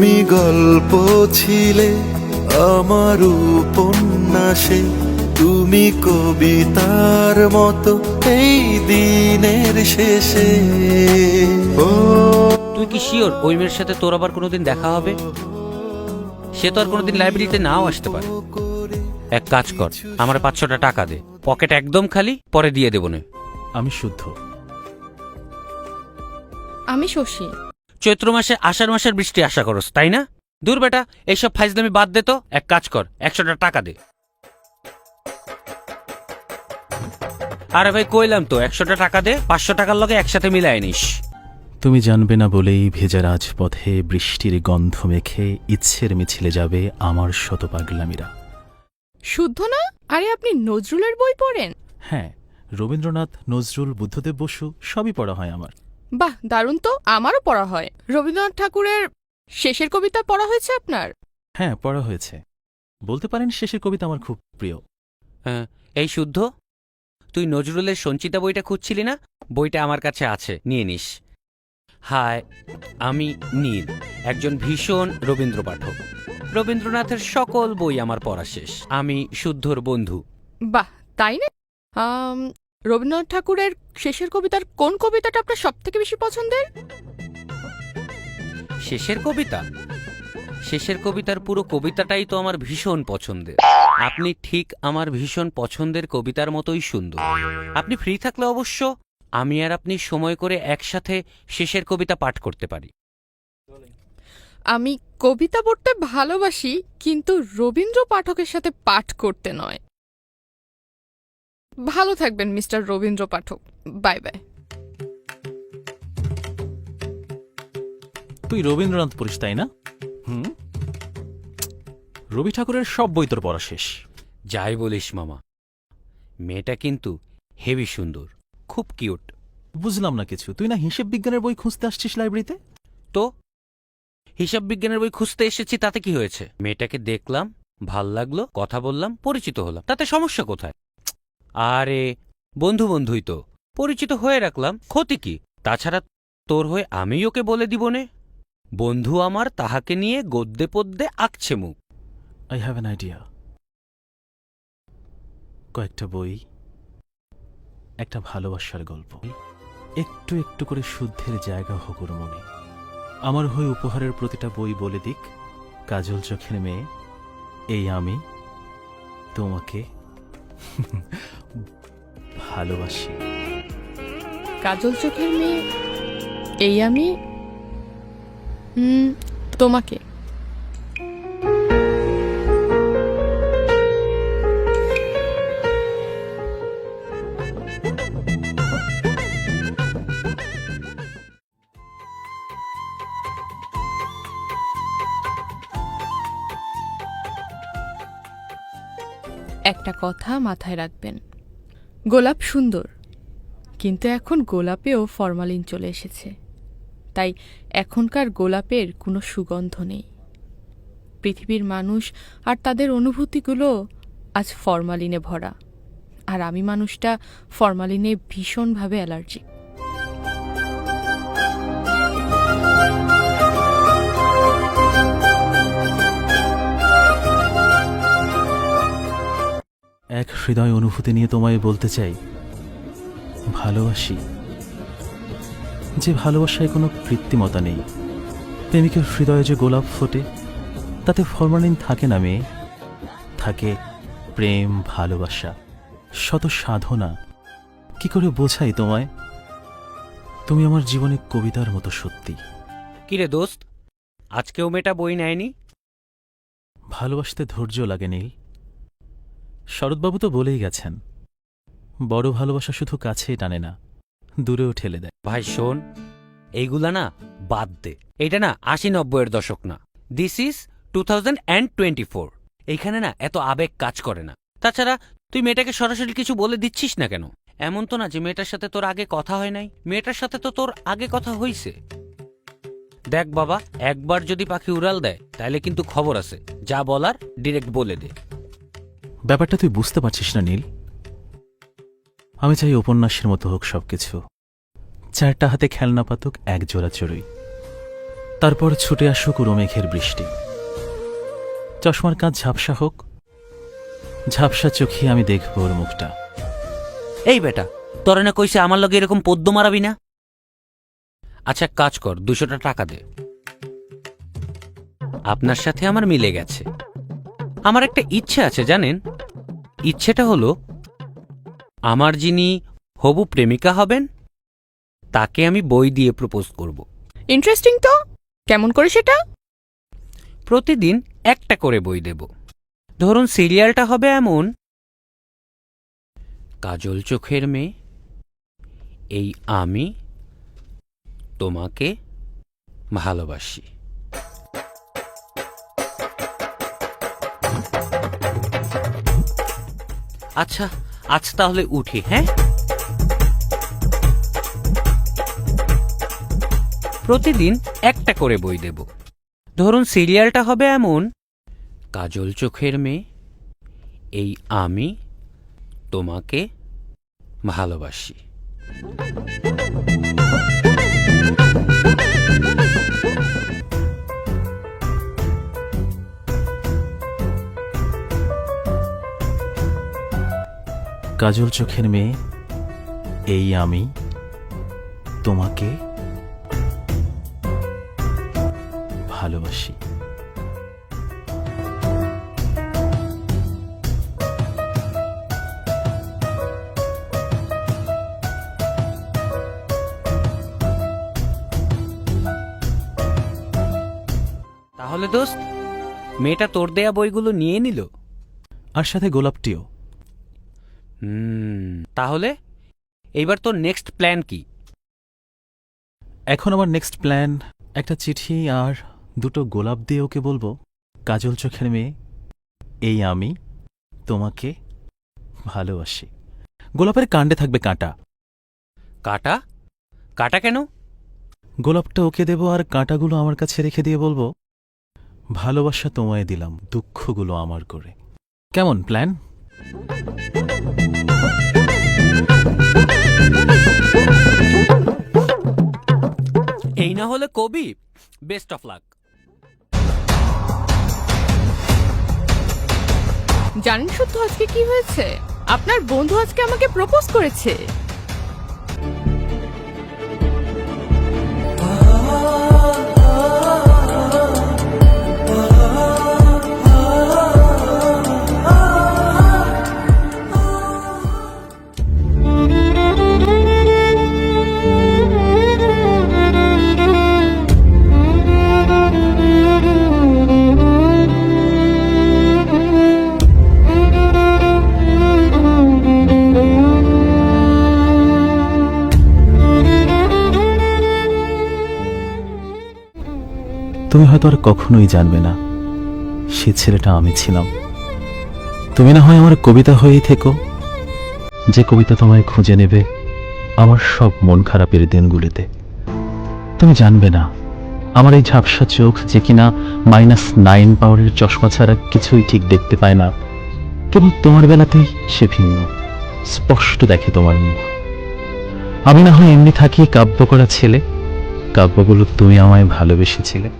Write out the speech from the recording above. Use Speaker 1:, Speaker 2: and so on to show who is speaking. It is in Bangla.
Speaker 1: তুমি গল্প ছিলে আমার উপন্যাসে তুমি কবিতার মতো এই দিনের শেষে। ও।
Speaker 2: তুই কি শিওর ওই মেয়ের সাথে তোর আবার কোনোদিন দেখা হবে? সে তো আর কোনোদিন লাইব্রেরিতে নাও আসতে পারে। এক কাজ কর আমার পাঁচশোটা টাকা দে। পকেট একদম খালি পরে দিয়ে দেবো না।
Speaker 3: আমি শুদ্ধ।
Speaker 4: আমি শশী।
Speaker 2: চৈত্র মাসে আষাঢ় মাসের বৃষ্টি আশা করস তাই না? দূর বেটা এইসব ফাইজলামি বাদ দে তো। এক কাজ কর একশোটা টাকা দে। আরে ভাই কইলাম তো একশোটা টাকা দে পাঁচশো টাকার লগে একসাথে মিলাই নিস।
Speaker 3: তুমি জানবে না বলেই ভেজা রাজপথে বৃষ্টির গন্ধ মেখে ইচ্ছের মিছিলে যাবে আমার শত পাগলামিরা।
Speaker 4: শুদ্ধ না? আরে আপনি নজরুলের বই পড়েন?
Speaker 3: হ্যাঁ রবীন্দ্রনাথ নজরুল বুদ্ধদেব বসু সবই পড়া হয় আমার।
Speaker 4: বাহ দারুণ তো আমারও পড়া হয়। রবীন্দ্রনাথ ঠাকুরের শেষের কবিতা পড়া হয়েছে আপনার?
Speaker 3: হ্যাঁ পড়া হয়েছে। বলতে পারেন শেষের কবিতা আমার খুব প্রিয়।
Speaker 2: হ্যাঁ, এই শুদ্ধ? তুই নজরুলের সঞ্চিতা বইটা খুঁজছিলি না? বইটা আমার কাছে আছে নিয়ে নিস। হায় আমি নীল একজন ভীষণ রবীন্দ্র পাঠক রবীন্দ্রনাথের সকল বই আমার পড়া শেষ। আমি শুদ্ধর বন্ধু।
Speaker 4: বাহ তাই না? আম, রবীন্দ্রনাথ ঠাকুরের শেষের কবিতার কোন কবিতাটা আপনার সব থেকে বেশি পছন্দের?
Speaker 2: শেষের কবিতা? শেষের কবিতার পুরো কবিতাটাই তো আমার ভীষণ পছন্দের। আপনি ঠিক আমার ভীষণ পছন্দের কবিতার মতোই সুন্দর। আপনি ফ্রি থাকলে অবশ্য আমি আর আপনি সময় করে একসাথে শেষের কবিতা পাঠ করতে পারি।
Speaker 4: আমি কবিতা পড়তে ভালোবাসি কিন্তু রবীন্দ্র পাঠকের সাথে পাঠ করতে নয়। ভালো থাকবেন mister Rabindra Pathak. Bye bye.
Speaker 3: তুই রবীন্দ্রনাথ পড়িস তাই না? হুম? রবি ঠাকুরের সব বই তোর পড়া শেষ।
Speaker 2: যাই বলিস মামা। মেয়েটা কিন্তু হেভি সুন্দর। খুব কিউট।
Speaker 3: বুঝলাম না কিছু। তুই না হিসেব বিজ্ঞানের বই খুঁজতে আসছিস লাইব্রেরিতে?
Speaker 2: তো? হিসাব বিজ্ঞানের বই খুঁজতে এসেছি তাতে কি হয়েছে? মেয়েটাকে দেখলাম ভালো লাগল কথা বললাম পরিচিত হলাম। তাতে সমস্যা কোথায়? আরে, বন্ধু বন্ধুই তো। পরিচিত হয়ে রাখলাম, ক্ষতি কি? তাছাড়া তোর হয়ে আমি ওকে বলে দিব নে। বন্ধু আমার তাহাকে নিয়ে গদ্যে পদ্যে আঁকছে মুখ।
Speaker 3: আই হ্যাভ অ্যান আইডিয়া কয়েকটা বই, একটা ভালোবাসার গল্প, একটু একটু করে শুদ্ধের জায়গা হকুর মনে। আমার হয়ে উপহারের প্রতিটা বই বলে দিক, কাজল চোখের মেয়ে, এই আমি, তোমাকে ভালোবাসি।
Speaker 4: কাজল চোখের মেয়ে এই আমি? তোমাকে। একটা কথা মাথায় রাখবেন। গোলাপ সুন্দর, কিন্তু এখন গোলাপেও ফরমালিন চলে এসেছে। তাই এখনকার গোলাপের কোনো সুগন্ধ নেই। পৃথিবীর মানুষ আর তাদের অনুভূতিগুলো আজ ফরমালিনে ভরা। আর আমি মানুষটা ফরমালিনে ভীষণভাবে অ্যালার্জিক।
Speaker 3: এক হৃদয় অনুভূতি নিয়ে তোমায় বলতে চাই। ভালোবাসি। যে ভালোবাসায় কোনো কৃত্রিমতা নেই। প্রেমিকের হৃদয়ে যে গোলাপ ফোটে তাতে ফরমালিন থাকে না মেয়ে। থাকে প্রেম ভালোবাসা শত সাধনা। কি করে বোঝাই তোমায়? তুমি আমার জীবনে কবিতার মতো সত্যি।
Speaker 2: কিরে দোস্ত? আজকেও মেয়েটা বই নেয়নি?
Speaker 3: ভালোবাসতে ধৈর্য লাগে নীল। শরৎবাবু তো বলেই গেছেন, বড় ভালোবাসা শুধু কাছেই টানে না, দূরেও ঠেলে দেয়।
Speaker 2: ভাই, শোন, এইগুলা না বাদ দে। এটা না আশি নব্বইয়ের দশক না। This is two thousand and twenty four এইখানে না এত আবেগ কাজ করে না। তাছাড়া তুই মেয়েটাকে সরাসরি কিছু বলে দিচ্ছিস না কেন? এমন তো না যে মেয়েটার সাথে তোর আগে কথা হয় নাই। মেয়েটার সাথে তো তোর আগে কথা হইছে। দেখ বাবা, একবার যদি পাখি উড়াল দেয় তাহলে কিন্তু খবর আছে। যা বলার ডিরেক্ট বলে দে।
Speaker 3: ব্যাপারটা তুই বুঝতে পারছিস না, নীল। আমি চাই উপন্যাসের মতো হোক সবকিছু। চারটা হাতে খেলনা পাতুক, এক জোড়া চড়ুই। তারপর ছুটে আসুক মেঘের বৃষ্টি। চশমার কাজ ঝাপসা হোক, ঝাপসা চোখে আমি দেখব ওর মুখটা।
Speaker 2: এই বেটা, তোরা না কইছে আমার লগে এরকম পদ্ম মারাবি না? আচ্ছা এক কাজ কর, দুশোটা টাকা দে। আপনার সাথে আমার মিলে গেছে। আমার একটা ইচ্ছে আছে, জানেন? ইচ্ছেটা হলো আমার যিনি হবু প্রেমিকা হবেন তাকে আমি বই দিয়ে প্রপোজ করব।
Speaker 4: ইন্টারেস্টিং তো? কেমন করে সেটা?
Speaker 2: প্রতিদিন একটা করে বই দেব। ধরুন সিরিয়ালটা হবে এমন কাজল চোখের মেয়ে এই আমি তোমাকে ভালোবাসি। আচ্ছা আজ তাহলে উঠি হ্যাঁ? প্রতিদিন একটা করে বই দেব। ধরুন, সিরিয়ালটা হবে এমন, কাজল চোখের মেয়ে, এই আমি তোমাকে ভালোবাসি।
Speaker 3: কাজল চোখের মেয়ে এই আমি তোমাকে ভালোবাসি।
Speaker 2: তাহলে দোস্ত মেয়েটা তোর দেয়া বইগুলো নিয়ে নিল?
Speaker 3: আর সাথে গোলাপটিও।
Speaker 2: হুম। তাহলে এইবার তোর নেক্সট প্ল্যান কি?
Speaker 3: এখন আমার নেক্সট প্ল্যান একটা চিঠি আর দুটো গোলাপ দিয়ে ওকে বলব কাজল চোখের মেয়ে এই আমি তোমাকে ভালোবাসি। গোলাপের কাণ্ডে থাকবে কাঁটা।
Speaker 2: কাটা? কাটা কেন?
Speaker 3: গোলাপটা ওকে দেব আর কাঁটাগুলো আমার কাছে রেখে দিয়ে বলব ভালোবাসা তোমায় দিলাম দুঃখগুলো আমার করে। কেমন প্ল্যান
Speaker 2: এই না হলে কবি বেস্ট অফ লাক
Speaker 4: জানেন শুদ্ধ আজকে কি হয়েছে? আপনার বন্ধু আজকে আমাকে প্রপোজ করেছে।
Speaker 3: তুমি হয়তো আর কখনোই জানবে না, সে ছেলেটা আমি ছিলাম। তুমি না হয় আমার কবিতা হয়েই থেকো। যে কবিতা তোমায় খুঁজে নেবে, আমার সব মন খারাপের দিনগুলিতে। তুমি জানবে না, আমার এই ঝাপসা চোখ যে কিনা মাইনাস নাইন পাওয়ারের চশমা ছাড়া কিছুই ঠিক দেখতে পায় না। কেবল তোমার বেলাতেই সে ভিন্ন, স্পষ্ট দেখে তোমার মুখ। আমি না হয় এমনি থাকি কাব্য করা ছেলে, কাব্যগুলো তুমি আমায় ভালোবেসেছিলে।